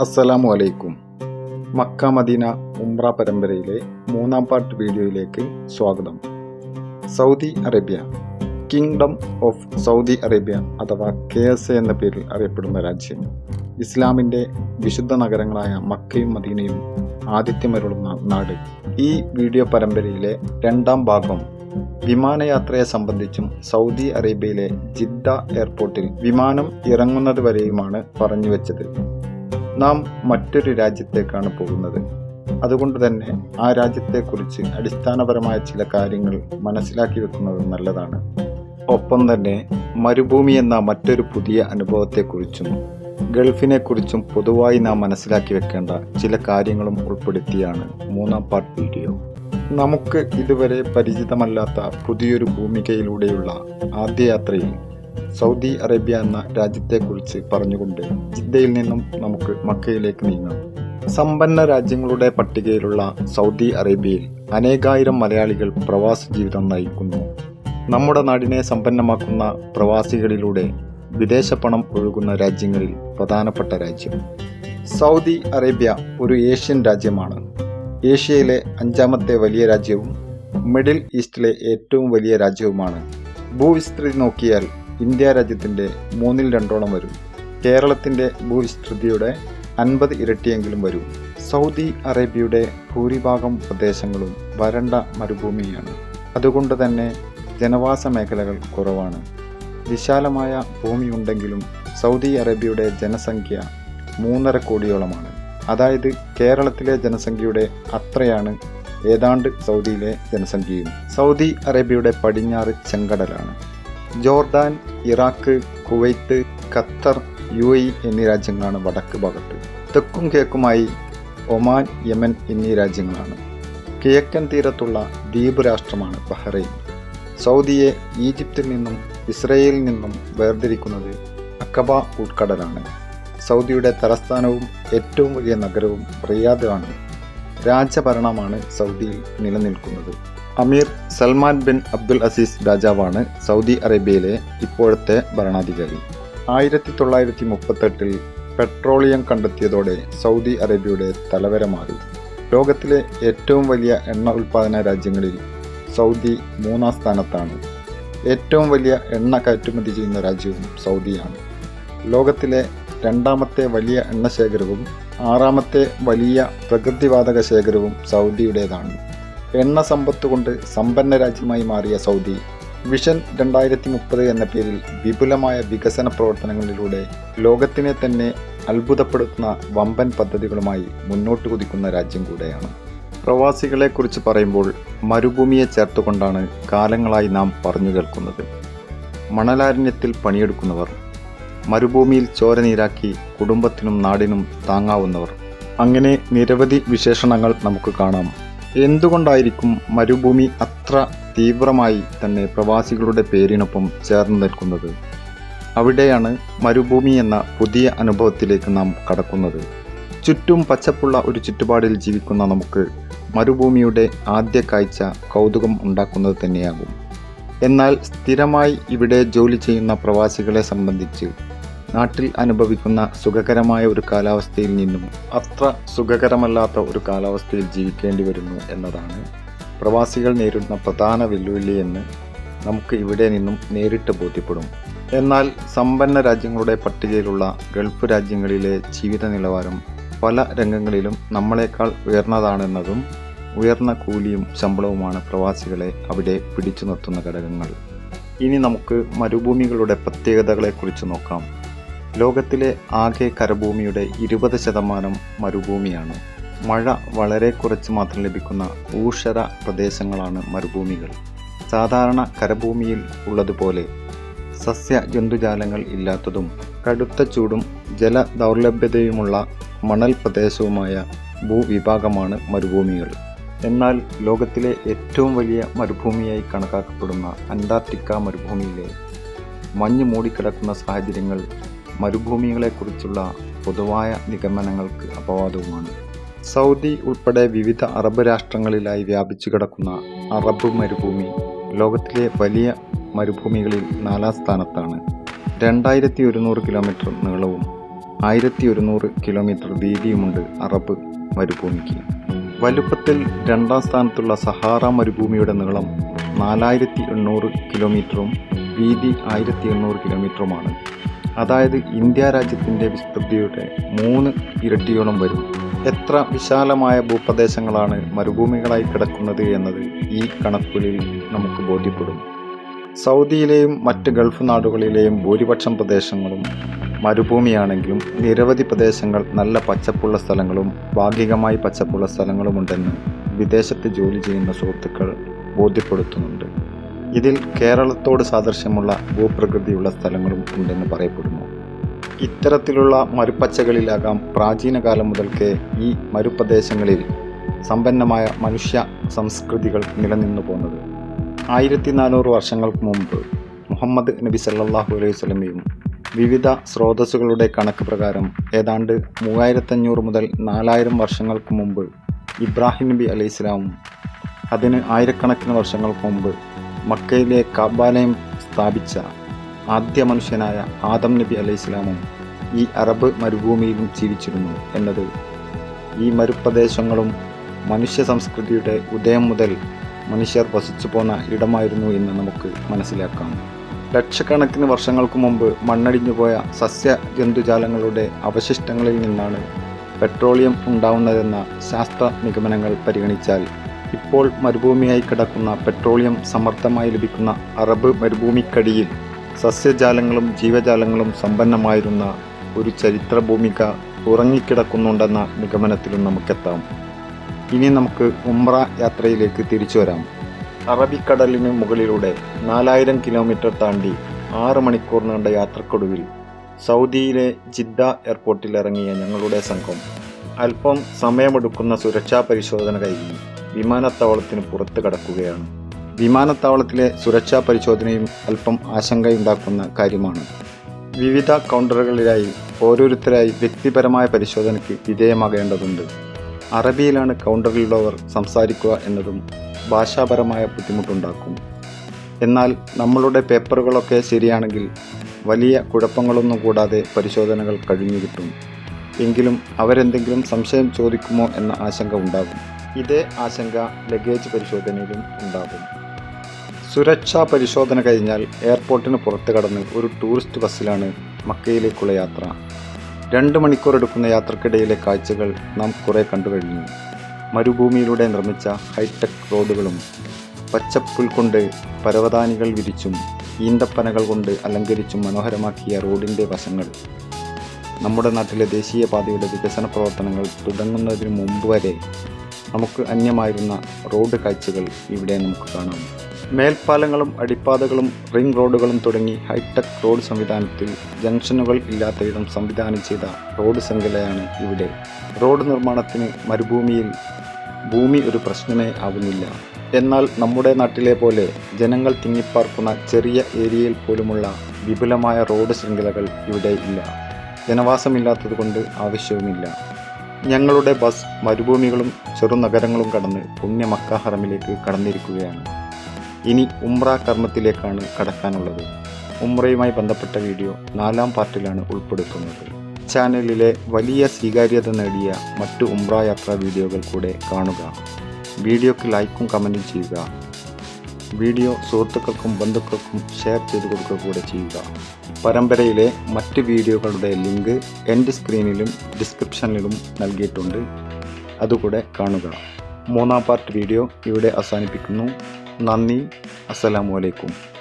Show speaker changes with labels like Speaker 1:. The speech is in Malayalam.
Speaker 1: അസ്സലാമു അലൈക്കും. മക്ക മദീന ഉംറ പരമ്പരയിലെ മൂന്നാം പാർട്ട് വീഡിയോയിലേക്ക് സ്വാഗതം. Saudi Arabia. Kingdom of Saudi Arabia അഥവാ കെ എസ് എന്ന പേരിൽ അറിയപ്പെടുന്ന രാജ്യം. ഇസ്ലാമിന്റെ വിശുദ്ധ നഗരങ്ങളായ മക്കയും മദീനയും ആതിഥ്യമരുളുന്ന നാട്. ഈ വീഡിയോ പരമ്പരയിലെ രണ്ടാം ഭാഗം വിമാനയാത്രയെ സംബന്ധിച്ചും സൗദി അറേബ്യയിലെ ജിദ്ദ എയർപോർട്ടിൽ വിമാനം ഇറങ്ങുന്നത് വരെയുമാണ് പറഞ്ഞു വെച്ചത്. നാം മറ്റൊരു രാജ്യത്തേക്കാണ് പോകുന്നത്. അതുകൊണ്ട് തന്നെ ആ രാജ്യത്തെക്കുറിച്ച് അടിസ്ഥാനപരമായ ചില കാര്യങ്ങൾ മനസ്സിലാക്കി വെക്കുന്നത് നല്ലതാണ്. ഒപ്പം തന്നെ മരുഭൂമി എന്ന മറ്റൊരു പുതിയ അനുഭവത്തെക്കുറിച്ചും ഗൾഫിനെക്കുറിച്ചും പൊതുവായി നാം മനസ്സിലാക്കി വെക്കേണ്ട ചില കാര്യങ്ങളും ഉൾപ്പെടുത്തിയാണ് മൂന്നാം പാർട്ട് വീഡിയോ നമുക്ക് ഇതുവരെ പരിചിതമല്ലാത്ത പുതിയൊരു ഭൂമികയിലൂടെയുള്ള ആദ്യ യാത്രയിൽ സൗദി അറേബ്യ എന്ന രാജ്യത്തെക്കുറിച്ച് പറഞ്ഞുകൊണ്ട് ജിദ്ദയിൽ നിന്നും നമുക്ക് മക്കയിലേക്ക് നീങ്ങാം. സമ്പന്ന രാജ്യങ്ങളുടെ പട്ടികയിലുള്ള സൗദി അറേബ്യയിൽ അനേകായിരം മലയാളികൾ പ്രവാസ ജീവിതം നയിക്കുന്നു. നമ്മുടെ നാടിനെ സമ്പന്നമാക്കുന്ന പ്രവാസികളിലൂടെ വിദേശ പണം ഒഴുകുന്ന രാജ്യങ്ങളിൽ പ്രധാനപ്പെട്ട രാജ്യം. സൗദി അറേബ്യ ഒരു ഏഷ്യൻ രാജ്യമാണ്. ഏഷ്യയിലെ അഞ്ചാമത്തെ വലിയ രാജ്യവും മിഡിൽ ഈസ്റ്റിലെ ഏറ്റവും വലിയ രാജ്യവുമാണ്. ഭൂവിസ്തൃതി നോക്കിയാൽ ഇന്ത്യ രാജ്യത്തിന്റെ മൂന്നിൽ രണ്ടോളം വരും. കേരളത്തിന്റെ ഭൂവിസ്തൃതിയുടെ അൻപത് ഇരട്ടിയെങ്കിലും വരും. സൗദി അറേബ്യയുടെ ഭൂരിഭാഗം പ്രദേശങ്ങളും വരണ്ട മരുഭൂമിയാണ്. അതുകൊണ്ട് തന്നെ ജനവാസ മേഖലകൾ കുറവാണ്. വിശാലമായ ഭൂമിയുണ്ടെങ്കിലും സൗദി അറേബ്യയുടെ ജനസംഖ്യ മൂന്നര കോടിയോളമാണ്. അതായത് കേരളത്തിലെ ജനസംഖ്യയുടെ അത്രയാണ് ഏതാണ്ട് സൗദിയിലെ ജനസംഖ്യയും. സൗദി അറേബ്യയുടെ പടിഞ്ഞാറ് ചെങ്കടലാണ്. Jordan Iraq Kuwait Qatar U A എന്നീ രാജ്യങ്ങളാണ് വടക്ക് ഭാഗത്ത്. തെക്കും കിഴക്കുമായി ഒമാൻ യമൻ എന്നീ രാജ്യങ്ങളാണ്. കിഴക്കൻ തീരത്തുള്ള ദ്വീപ് രാഷ്ട്രമാണ് ബഹ്റൈൻ. സൗദിയെ ഈജിപ്തിൽ നിന്നും ഇസ്രയേലിൽ നിന്നും വേർതിരിക്കുന്നത് അക്കബ ഉൾക്കടലാണ്. സൗദിയുടെ തലസ്ഥാനവും ഏറ്റവും വലിയ നഗരവും റിയാദ് ആണ്. രാജഭരണമാണ് സൗദിയിൽ നിലനിൽക്കുന്നത്. Amir Salman bin Abdul Aziz രാജാവാണ് സൗദി അറേബ്യയിലെ ഇപ്പോഴത്തെ ഭരണാധികാരി. ആയിരത്തി തൊള്ളായിരത്തി മുപ്പത്തെട്ടിൽ പെട്രോളിയം കണ്ടെത്തിയതോടെ സൗദി അറേബ്യയുടെ തലവര മാറി. ലോകത്തിലെ ഏറ്റവും വലിയ എണ്ണ ഉൽപ്പാദന രാജ്യങ്ങളിൽ സൗദി മൂന്നാം സ്ഥാനത്താണ്. ഏറ്റവും വലിയ എണ്ണ കയറ്റുമതി ചെയ്യുന്ന രാജ്യവും സൗദിയാണ്. ലോകത്തിലെ രണ്ടാമത്തെ വലിയ എണ്ണ ശേഖരവും ആറാമത്തെ വലിയ പ്രകൃതിവാതക ശേഖരവും സൗദിയുടേതാണ്. എണ്ണ സമ്പത്ത് കൊണ്ട് സമ്പന്ന രാജ്യമായി മാറിയ സൗദി വിഷൻ രണ്ടായിരത്തി മുപ്പത് എന്ന പേരിൽ വിപുലമായ വികസന പ്രവർത്തനങ്ങളിലൂടെ ലോകത്തിനെ തന്നെ അത്ഭുതപ്പെടുത്തുന്ന വമ്പൻ പദ്ധതികളുമായി മുന്നോട്ട് കുതിക്കുന്ന രാജ്യം കൂടെയാണ്. പ്രവാസികളെക്കുറിച്ച് പറയുമ്പോൾ മരുഭൂമിയെ ചേർത്തുകൊണ്ടാണ് കാലങ്ങളായി നാം പറഞ്ഞു കേൾക്കുന്നത്. മണലാരണ്യത്തിൽ പണിയെടുക്കുന്നവർ മരുഭൂമിയിൽ ചോര നീരാക്കി കുടുംബത്തിനും നാടിനും താങ്ങാവുന്നവർ. അങ്ങനെ നിരവധി വിശേഷണങ്ങൾ നമുക്ക് കാണാം. എന്തുകൊണ്ടായിരിക്കും മരുഭൂമി അത്ര തീവ്രമായി തന്നെ പ്രവാസികളുടെ പേരിനൊപ്പം ചേർന്ന് നിൽക്കുന്നത്? അവിടെയാണ് മരുഭൂമി എന്ന പുതിയ അനുഭവത്തിലേക്ക് നാം കടക്കുന്നത്. ചുറ്റും പച്ചപ്പുള്ള ഒരു ചുറ്റുപാടിൽ ജീവിക്കുന്ന നമുക്ക് മരുഭൂമിയുടെ ആദ്യ കാഴ്ച കൗതുകം ഉണ്ടാക്കുന്നത് തന്നെയാകും. എന്നാൽ സ്ഥിരമായി ഇവിടെ ജോലി ചെയ്യുന്ന പ്രവാസികളെ സംബന്ധിച്ച് നാട്ടിൽ അനുഭവിക്കുന്ന സുഖകരമായ ഒരു കാലാവസ്ഥയിൽ നിന്നും അത്ര സുഖകരമല്ലാത്ത ഒരു കാലാവസ്ഥയിൽ ജീവിക്കേണ്ടി വരുന്നു എന്നതാണ് പ്രവാസികൾ നേരിടുന്ന പ്രധാന വെല്ലുവിളി എന്ന് നമുക്ക് ഇവിടെ നിന്നും നേരിട്ട് ബോധ്യപ്പെടും. എന്നാൽ സമ്പന്ന രാജ്യങ്ങളുടെ പട്ടികയിലുള്ള ഗൾഫ് രാജ്യങ്ങളിലെ ജീവിത നിലവാരം പല രംഗങ്ങളിലും നമ്മളെക്കാൾ ഉയർന്നതാണെന്നതും ഉയർന്ന കൂലിയും ശമ്പളവുമാണ് പ്രവാസികളെ അവിടെ പിടിച്ചു നിർത്തുന്ന ഘടകങ്ങൾ. ഇനി നമുക്ക് മരുഭൂമികളുടെ പ്രത്യേകതകളെക്കുറിച്ച് നോക്കാം. ലോകത്തിലെ ആകെ കരഭൂമിയുടെ ഇരുപത് ശതമാനം മരുഭൂമിയാണ്. മഴ വളരെ കുറച്ച് മാത്രം ലഭിക്കുന്ന ഊഷര പ്രദേശങ്ങളാണ് മരുഭൂമികൾ. സാധാരണ കരഭൂമിയിൽ ഉള്ളതുപോലെ സസ്യ ജന്തുജാലങ്ങൾ ഇല്ലാത്തതും കടുത്ത ചൂടും ജല ദൗർലഭ്യതയുമുള്ള മണൽ പ്രദേശവുമായ ഭൂവിഭാഗമാണ് മരുഭൂമികൾ. എന്നാൽ ലോകത്തിലെ ഏറ്റവും വലിയ മരുഭൂമിയായി കണക്കാക്കപ്പെടുന്ന അന്റാർട്ടിക്ക മരുഭൂമിയിലെ മഞ്ഞ് മൂടിക്കിടക്കുന്ന സാഹചര്യങ്ങൾ മരുഭൂമികളെക്കുറിച്ചുള്ള പൊതുവായ നിഗമനങ്ങൾക്ക് അപവാദവുമാണ്. സൗദി ഉൾപ്പെടെ വിവിധ അറബ് രാഷ്ട്രങ്ങളിലായി വ്യാപിച്ചു കിടക്കുന്ന അറബ് മരുഭൂമി ലോകത്തിലെ വലിയ മരുഭൂമികളിൽ നാലാം സ്ഥാനത്താണ്. രണ്ടായിരത്തി ഒരുന്നൂറ് കിലോമീറ്റർ നീളവും ആയിരത്തി ഒരുന്നൂറ് കിലോമീറ്റർ വീതിയുമുണ്ട് അറബ് മരുഭൂമിക്ക്. വലുപ്പത്തിൽ രണ്ടാം സ്ഥാനത്തുള്ള സഹാറ മരുഭൂമിയുടെ നീളം നാലായിരത്തി എണ്ണൂറ് കിലോമീറ്ററും വീതി ആയിരത്തി എണ്ണൂറ് കിലോമീറ്ററുമാണ്. അതായത് ഇന്ത്യ രാജ്യത്തിന്റെ വിസ്തൃതിയുടെ മൂന്ന് ഇരട്ടിയോളം വരും. എത്ര വിശാലമായ ഭൂപ്രദേശങ്ങളാണ് മരുഭൂമികളായി കിടക്കുന്നത് എന്നത് ഈ കണക്കുകളിൽ നമുക്ക് ബോധ്യപ്പെടും. സൗദിയിലെയും മറ്റ് ഗൾഫ് നാടുകളിലെയും ഭൂരിപക്ഷം പ്രദേശങ്ങളും മരുഭൂമിയാണെങ്കിലും നിരവധി പ്രദേശങ്ങൾ നല്ല പച്ചപ്പുള്ള സ്ഥലങ്ങളും ഭാഗികമായി പച്ചപ്പുള്ള സ്ഥലങ്ങളുമുണ്ടെന്ന് വിദേശത്ത് ജോലി ചെയ്യുന്ന സുഹൃത്തുക്കൾ ബോധ്യപ്പെടുത്തുന്നുണ്ട്. ഇതിൽ കേരളത്തോട് സാദൃശ്യമുള്ള ഭൂപ്രകൃതിയുള്ള സ്ഥലങ്ങളും ഉണ്ടെന്ന് പറയപ്പെടുന്നു. ഇത്തരത്തിലുള്ള മരുപ്പച്ചകളിലാകാം പ്രാചീന കാലം മുതൽക്കേ ഈ മരുപ്രദേശങ്ങളിൽ സമ്പന്നമായ മനുഷ്യ സംസ്കൃതികൾ നിലനിന്നു പോന്നത്. ആയിരത്തി നാനൂറ് വർഷങ്ങൾക്ക് മുമ്പ് മുഹമ്മദ് നബി സല്ലാഹു അലൈഹി സ്വലമയും വിവിധ സ്രോതസ്സുകളുടെ കണക്ക് പ്രകാരം ഏതാണ്ട് മൂവായിരത്തഞ്ഞൂറ് മുതൽ നാലായിരം വർഷങ്ങൾക്ക് മുമ്പ് ഇബ്രാഹിം നബി അലൈഹി സ്വലാമും അതിന് ആയിരക്കണക്കിന് വർഷങ്ങൾക്ക് മുമ്പ് മക്കയിലെ കാബാലയം സ്ഥാപിച്ച ആദ്യ മനുഷ്യനായ ആദം നബി അലൈഹി ഇസ്ലാമും ഈ അറബ് മരുഭൂമിയിലും ജീവിച്ചിരുന്നു എന്നത്. ഈ മരുപ്രദേശങ്ങളും മനുഷ്യ സംസ്കൃതിയുടെ ഉദയം മുതൽ മനുഷ്യർ വസിച്ചു പോന്ന ഇടമായിരുന്നു എന്ന് നമുക്ക് മനസ്സിലാക്കാം. ലക്ഷക്കണക്കിന് വർഷങ്ങൾക്ക് മുമ്പ് മണ്ണടിഞ്ഞുപോയ സസ്യ ജന്തുജാലങ്ങളുടെ അവശിഷ്ടങ്ങളിൽ നിന്നാണ് പെട്രോളിയം ഉണ്ടാവുന്നതെന്ന ശാസ്ത്ര നിഗമനങ്ങൾ പരിഗണിച്ചാൽ ഇപ്പോൾ മരുഭൂമിയായി കിടക്കുന്ന പെട്രോളിയം സമർത്ഥമായി ലഭിക്കുന്ന അറബ് മരുഭൂമിക്കടിയിൽ സസ്യജാലങ്ങളും ജീവജാലങ്ങളും സമ്പന്നമായിരുന്ന ഒരു ചരിത്ര ഭൂമിക ഉറങ്ങിക്കിടക്കുന്നുണ്ടെന്ന നിഗമനത്തിലും നമുക്കെത്താം. ഇനി നമുക്ക് ഉംറ യാത്രയിലേക്ക് തിരിച്ചു വരാം. അറബിക്കടലിന് മുകളിലൂടെ നാലായിരം കിലോമീറ്റർ താണ്ടി ആറ് മണിക്കൂർ നീണ്ട യാത്രക്കൊടുവിൽ സൗദിയിലെ ജിദ്ദ എയർപോർട്ടിൽ ഇറങ്ങിയ ഞങ്ങളുടെ സംഘം അല്പം സമയമെടുക്കുന്ന സുരക്ഷാ പരിശോധന കഴിഞ്ഞ്. വിമാനത്താവളത്തിന് പുറത്ത് കടക്കുകയാണ്. വിമാനത്താവളത്തിലെ സുരക്ഷാ പരിശോധനയും അല്പം ആശങ്കയുണ്ടാക്കുന്ന കാര്യമാണ്. വിവിധ കൗണ്ടറുകളിലായി ഓരോരുത്തരായി വ്യക്തിപരമായ പരിശോധനയ്ക്ക് വിധേയമാകേണ്ടതുണ്ട്. അറബിയിലാണ് കൗണ്ടറിലുള്ളവർ സംസാരിക്കുക എന്നതും ഭാഷാപരമായ ബുദ്ധിമുട്ടുണ്ടാക്കും. എന്നാൽ നമ്മളുടെ പേപ്പറുകളൊക്കെ ശരിയാണെങ്കിൽ വലിയ കുഴപ്പങ്ങളൊന്നും കൂടാതെ പരിശോധനകൾ കഴിഞ്ഞു കിട്ടും. എങ്കിലും അവരെന്തെങ്കിലും സംശയം ചോദിക്കുമോ എന്ന ആശങ്ക ഉണ്ടാകും. ഇതേ ആശങ്ക ലഗേജ് പരിശോധനയിലും ഉണ്ടാകും. സുരക്ഷാ പരിശോധന കഴിഞ്ഞാൽ എയർപോർട്ടിന് പുറത്ത് കടന്ന് ഒരു ടൂറിസ്റ്റ് ബസ്സിലാണ് മക്കയിലേക്കുള്ള യാത്ര രണ്ട് മണിക്കൂർ എടുക്കുന്ന യാത്രക്കിടയിലെ കാഴ്ചകൾ നാം കുറേ കണ്ടു കഴിഞ്ഞു. മരുഭൂമിയിലൂടെ നിർമ്മിച്ച ഹൈടെക് റോഡുകളും പച്ചപ്പുൽ കൊണ്ട് പരവതാനികൾ വിരിച്ചും ഈന്തപ്പനകൾ കൊണ്ട് അലങ്കരിച്ചും മനോഹരമാക്കിയ റോഡിന്റെ വശങ്ങൾ. നമ്മുടെ നാട്ടിലെ ദേശീയപാതയുടെ വികസന പ്രവർത്തനങ്ങൾ തുടങ്ങുന്നതിന് മുമ്പ് വരെ നമുക്ക് അന്യമായിരുന്ന റോഡ് കാഴ്ചകൾ ഇവിടെ നമുക്ക് കാണാം. മേൽപ്പാലങ്ങളും അടിപ്പാതകളും റിംഗ് റോഡുകളും തുടങ്ങി ഹൈടെക് റോഡ് സംവിധാനത്തിൽ ജംഗ്ഷനുകൾ ഇല്ലാത്ത വിധം സംവിധാനം ചെയ്ത റോഡ് ശൃംഖലയാണ് ഇവിടെ. റോഡ് നിർമ്മാണത്തിന് മരുഭൂമിയിൽ ഭൂമി ഒരു പ്രശ്നമേ ആവുന്നില്ല. എന്നാൽ നമ്മുടെ നാട്ടിലെ പോലെ ജനങ്ങൾ തിങ്ങിപ്പാർക്കുന്ന ചെറിയ ഏരിയയിൽ പോലുമുള്ള വിപുലമായ റോഡ് ശൃംഖലകൾ ഇവിടെ ഇല്ല. ജനവാസമില്ലാത്തതുകൊണ്ട് ആവശ്യവുമില്ല. ഞങ്ങളുടെ ബസ് മരുഭൂമികളും ചെറുനഗരങ്ങളും കടന്ന് പുണ്യ മക്ക ഹറമിലേക്ക് കടന്നിരിക്കുകയാണ്. ഇനി ഉംറ കർമ്മത്തിലേക്കാണ് കടക്കാനുള്ളത്. ഉംറയുമായി ബന്ധപ്പെട്ട വീഡിയോ നാലാം പാർട്ടിലാണ് ഉൾപ്പെടുത്തുന്നത്. ചാനലിലെ വലിയ സ്വീകാര്യത നേടിയ മറ്റു ഉംറ യാത്രാ വീഡിയോകൾ കൂടെ കാണുക. വീഡിയോക്ക് ലൈക്കും കമന്റും ചെയ്യുക. വീഡിയോ സുഹൃത്തുക്കൾക്കും ബന്ധുക്കൾക്കും ഷെയർ ചെയ്ത് കൊടുക്കുക കൂടെ ചെയ്യുക. പരമ്പരയിലെ മറ്റ് വീഡിയോകളുടെ ലിങ്ക് എന്റെ സ്ക്രീനിലും ഡിസ്ക്രിപ്ഷനിലും നൽകിയിട്ടുണ്ട്. അതുകൂടെ കാണുക. മൂന്നാം പാർട്ട് വീഡിയോ ഇവിടെ അവസാനിപ്പിക്കുന്നു. നന്ദി. അസ്സലാമു അലൈക്കും.